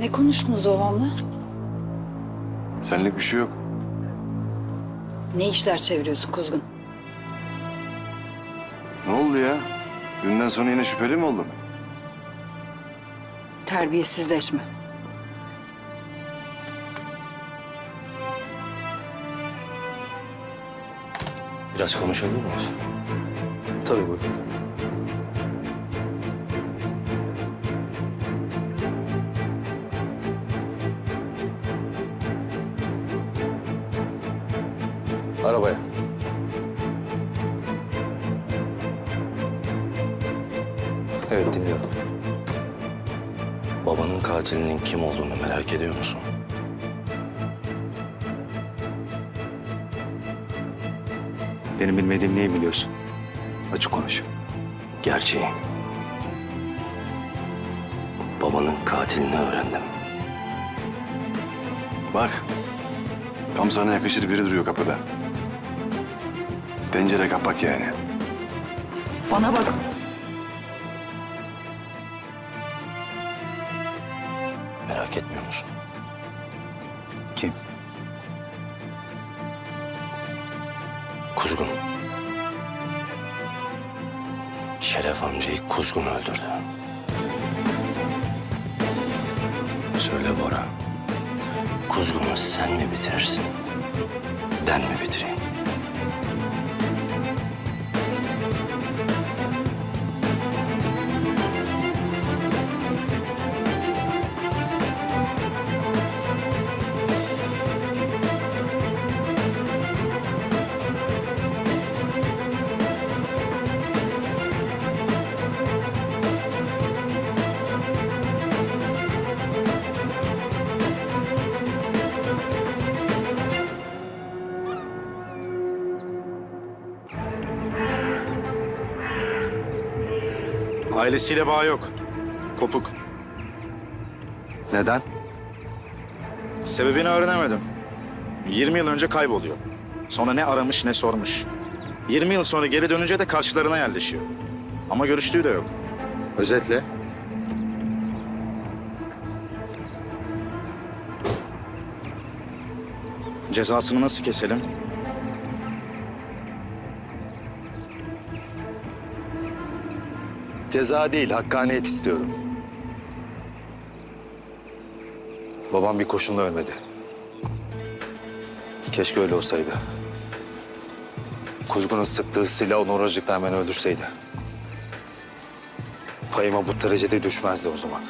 Ne konuştunuz babamla? Senlik bir şey yok. Ne işler çeviriyorsun Kuzgun? Ne oldu ya? Dünden sonra yine şüpheli mi oldun? Terbiyesizleşme. Biraz konuşabilir miyiz? Tabii buyurun. Arabaya. Evet dinliyorum. Babanın katilinin kim olduğunu merak ediyor musun? Benim bilmediğim neyi biliyorsun? Açık konuş. Gerçeği. Babanın katilini öğrendim. Bak. Tam sana yakışır biri duruyor kapıda. Pencere kapak yani. Bana bak. Merak etmiyor musun? Kim? Kuzgun. Şeref amcayı Kuzgun öldürdü. Söyle Bora. Kuzgun'u sen mi bitirirsin? Ben mi bitireyim? Ailesiyle bağ yok. Kopuk. Neden? Sebebini öğrenemedim. 20 yıl önce kayboluyor. Sonra ne aramış ne sormuş. 20 yıl sonra geri dönünce de karşılarına yerleşiyor. Ama görüştüğü de yok. Özetle cezasını nasıl keselim? Ceza değil, hakkaniyet istiyorum. Babam bir kurşunla ölmedi. Keşke öyle olsaydı. Kuzgun'un sıktığı silah onu oracıkla hemen öldürseydi. Payıma bu trajedi düşmezdi o zaman.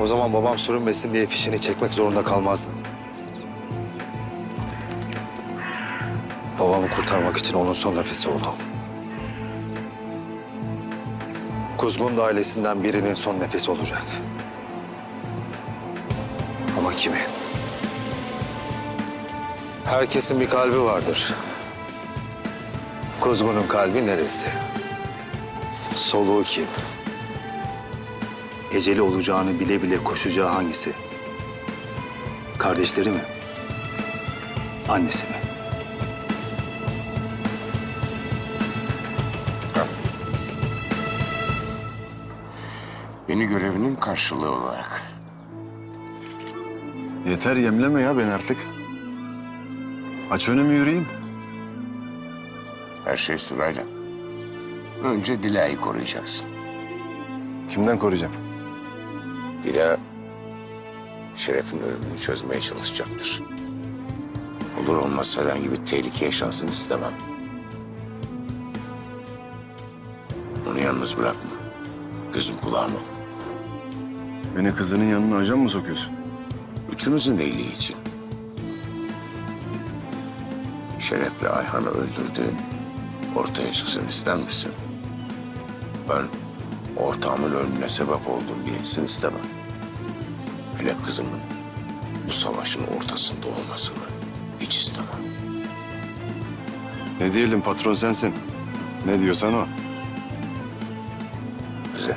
O zaman babam sürünmesin diye fişini çekmek zorunda kalmazdı. Babamı kurtarmak için onun son nefesi oldu. Kuzgun da ailesinden birinin son nefesi olacak. Ama kimin? Herkesin bir kalbi vardır. Kuzgun'un kalbi neresi? Soluğu kim? Eceli olacağını bile bile koşacağı hangisi? Kardeşleri mi? Annesi mi? Beni görevinin karşılığı olarak. Yeter yemleme ya ben artık. Aç önümü yürüyeyim. Her şey sırayla. Önce Dila'yı koruyacaksın. Kimden koruyacağım? Dila Şeref'in ölümünü çözmeye çalışacaktır. Olur olmaz herhangi bir tehlike yaşansın istemem. Onu yalnız bırakma. Gözüm kulağım ol. Beni kızının yanına ajan mı sokuyorsun? Üçümüzün iyiliği için. Şeref'le Ayhan'ı öldürdüğün ortaya çıksın ister misin? Ben ortağımın ölümüne sebep olduğum bilinsin istemem. Hele kızımın bu savaşın ortasında olmasını hiç istemem. Ne diyelim patron sensin. Ne diyorsan o. Güzel.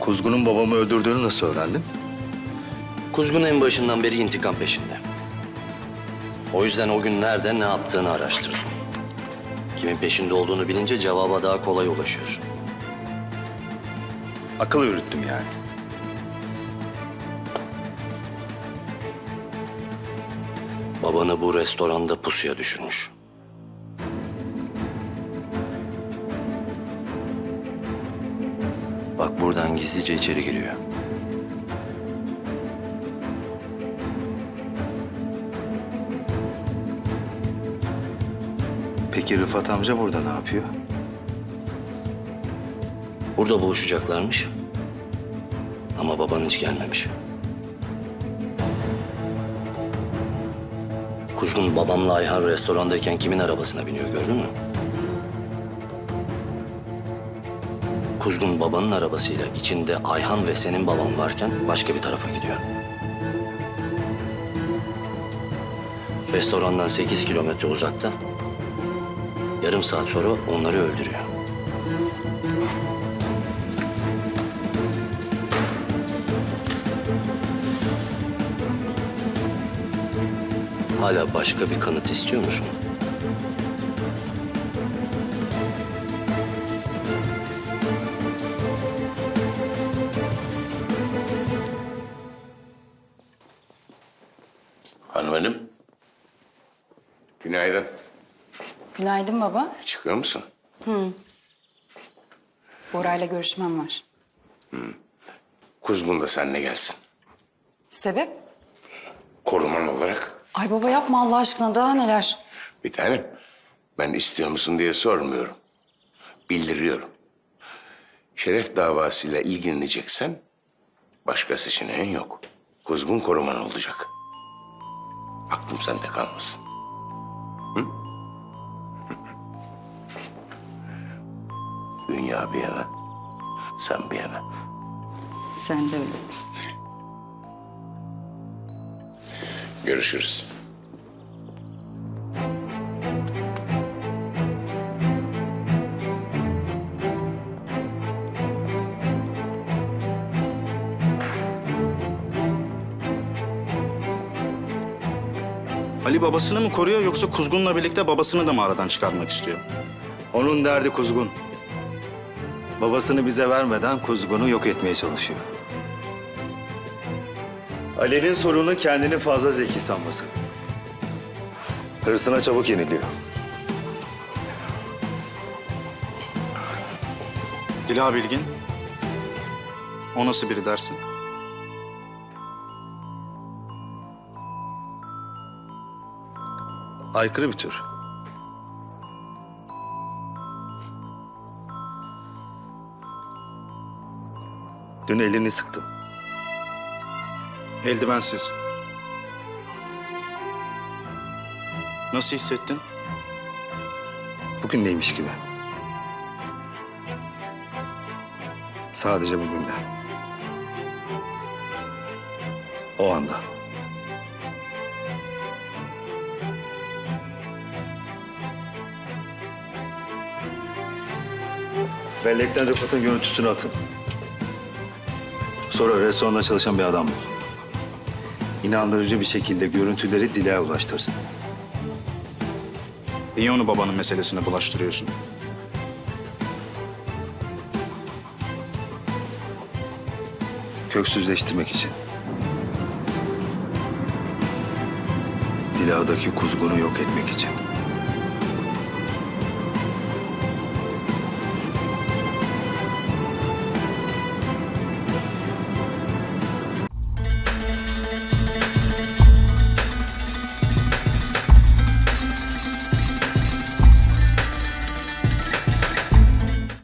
Kuzgun'un babamı öldürdüğünü nasıl öğrendin? Kuzgun en başından beri intikam peşinde. O yüzden o gün nerede ne yaptığını araştırdım. Kimin peşinde olduğunu bilince cevaba daha kolay ulaşıyorsun. Akıl yürüttüm yani. Babanı bu restoranda pusuya düşürmüş. Bak buradan gizlice içeri giriyor. Peki Rıfat amca burada ne yapıyor? Burada buluşacaklarmış. Ama baban hiç gelmemiş. Kuzgun babamla Ayhan restorandayken kimin arabasına biniyor gördün mü? Kuzgun babanın arabasıyla içinde Ayhan ve senin baban varken başka bir tarafa gidiyor. Restorandan 8 kilometre uzakta. Yarım saat sonra onları öldürüyor. Hala başka bir kanıt istiyor musun? Hanımefenim. Günaydın. Günaydın baba. Çıkıyor musun? Bora'yla görüşmem var. Kuzgun da seninle gelsin. Sebep? Koruman olarak. Ay baba yapma Allah aşkına daha neler. Bir tanem. Ben istiyor musun diye sormuyorum. Bildiriyorum. Şeref davasıyla ilgileneceksen başka seçeneğin yok. Kuzgun koruman olacak. Aklım sende kalmasın. Hı? Dünya bir yana, sen bir yana. Sen de öyle. Görüşürüz. Ali babasını mı koruyor yoksa Kuzgun'la birlikte babasını da mı aradan çıkarmak istiyor? Onun derdi kuzgun. Babasını bize vermeden kuzgunu yok etmeye çalışıyor. Ali'nin sorunu kendini fazla zeki sanması. Hırsına çabuk yeniliyor. Dila Bilgin. O nasıl biri dersin? Aykırı bir tür. Dün elini sıktım. Eldivensiz. Nasıl hissettin? Bugün neymiş gibi. Sadece bugün de. O anda. Bellekten Rıfat'ın görüntüsünü atın. Sonra restoranda çalışan bir adam bul. İnandırıcı bir şekilde görüntüleri Dile'ye ulaştırsın. Niye onu babanın meselesine bulaştırıyorsun? köksüzleştirmek için. Dila'daki kuzgunu yok etmek için.